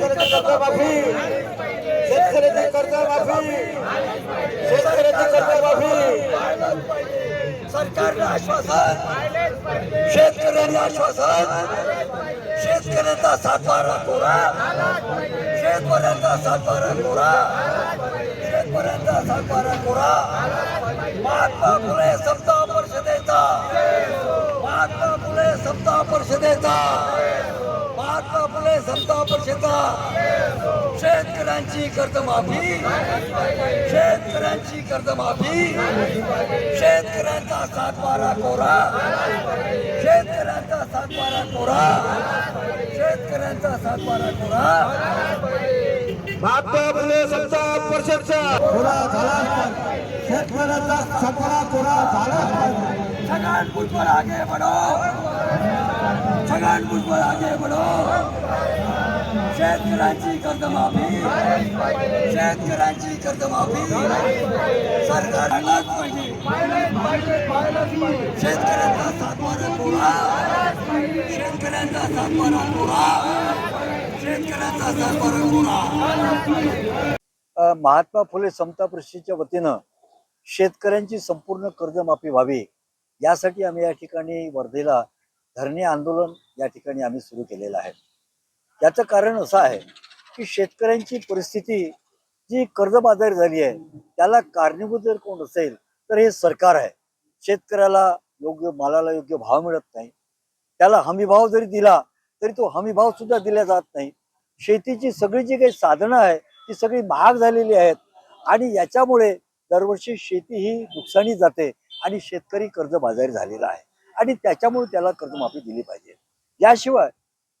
कर्जमाफी शेतकऱ्याची कर्जमाफी शेतकऱ्याची कर्जमाफी सरकारने आश्वासन. शेतकऱ्यांनी आश्वासन. शेतकऱ्यांचा सातबारा कोरा. शेतकऱ्यांचा सातबारा कोरा. शेतकऱ्यांचा सातबारा कोरा. महात्मा फुले सप्ताह परिषदेचा महात्मा फुले सप्ताह परिषदेचा फुले सप्ताह परिषदेचा शेतकऱ्यांची कर्जमाफी. शेतकऱ्यांची कर्जमाफी. शेतकऱ्यांचा सातबारा कोरा. शेतकऱ्यांचा सातबारा कोरा. शेतकऱ्यांचा सातबारा कोरा. महात्मा फुले परिषदचा कोरा झाला शेतकऱ्याचा सातबारा कोरा झाला आगे बढो. छगन भुजबळ आगे बढो शेतकऱ्यांची कर्जमाफी. शेतकऱ्यांची कर्जमाफी. सरकार आलाच पाहिजे. शेतकऱ्यांचा सातवारा कोरा शेतकऱ्यांचा सातवारा कोरा शेतकऱ्यांचा सातवारा कोरा महात्मा फुले समता परिषदेच्या वतीनं शेतकऱ्यांची संपूर्ण कर्जमाफी व्हावी यासाठी आम्ही या ठिकाणी वर्धेला धरणे आंदोलन या ठिकाणी आम्ही सुरू केलेलं आहे. याचं कारण असं आहे की शेतकऱ्यांची परिस्थिती जी कर्जबाजारी झाली आहे त्याला कारणीभूत जर कोण असेल तर हे सरकार आहे. शेतकऱ्याला योग्य मालाला योग्य भाव मिळत नाही. त्याला हमीभाव जरी दिला तरी तो हमीभाव सुद्धा दिला जात नाही. शेतीची सगळी जी काही साधनं आहे ती सगळी महाग झालेली आहेत. आणि याच्यामुळे दरवर्षी शेती ही नुकसानी जाते आणि शेतकरी कर्जबाजारी झालेला आहे. आणि त्याच्यामुळे त्याला कर्जमाफी दिली पाहिजे. याशिवाय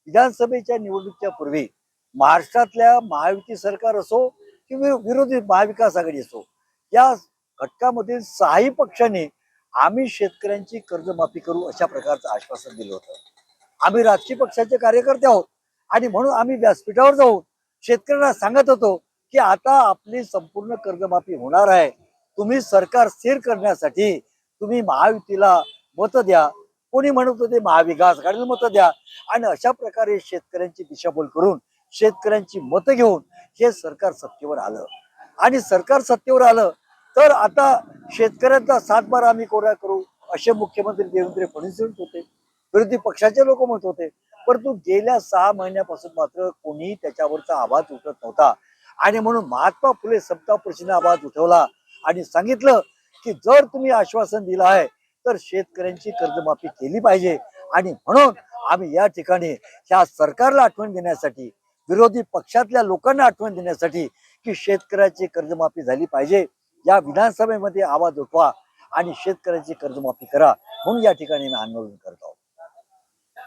विधानसभेच्या निवडणुकीच्या पूर्वी महाराष्ट्रातल्या महायुती सरकार असो किंवा विरोधी महाविकास आघाडी असो या घटकामधील सहाही पक्षांनी आम्ही शेतकऱ्यांची कर्जमाफी करू अशा प्रकारचं आश्वासन दिलं होतं. आम्ही राजकीय पक्षाचे कार्यकर्ते आहोत आणि म्हणून आम्ही व्यासपीठावर जाऊन शेतकऱ्यांना सांगत होतो की आता आपली संपूर्ण कर्जमाफी होणार आहे. तुम्ही सरकार स्थिर करण्यासाठी तुम्ही महायुतीला मतं द्या. कोणी म्हणत होते महाविकास आघाडीला मतं द्या. आणि अशा प्रकारे शेतकऱ्यांची दिशाभूल करून शेतकऱ्यांची मतं घेऊन हे सरकार सत्तेवर आलं. आणि सरकार सत्तेवर आलं तर आता शेतकऱ्यांचा सातबारा आम्ही कोरा करू असे मुख्यमंत्री देवेंद्र फडणवीस म्हणत होते. विरोधी पक्षाचे लोक म्हणत होते. परंतु गेल्या सहा महिन्यापासून मात्र कोणीही त्याच्यावरचा आवाज उठत नव्हता. आणि म्हणून महात्मा फुले सप्ताह परिषदेने आवाज उठवला आणि सांगितलं की जर तुम्ही आश्वासन दिलं आहे तर शेतकऱ्यांची कर्जमाफी केली पाहिजे. आणि म्हणून आम्ही या ठिकाणी ह्या सरकारला आठवण देण्यासाठी विरोधी पक्षातल्या लोकांना आठवण देण्यासाठी की शेतकऱ्याची कर्जमाफी झाली पाहिजे. या विधानसभेमध्ये आवाज उठवा आणि शेतकऱ्याची कर्जमाफी करा. म्हणून या ठिकाणी मी आंदोलन करतो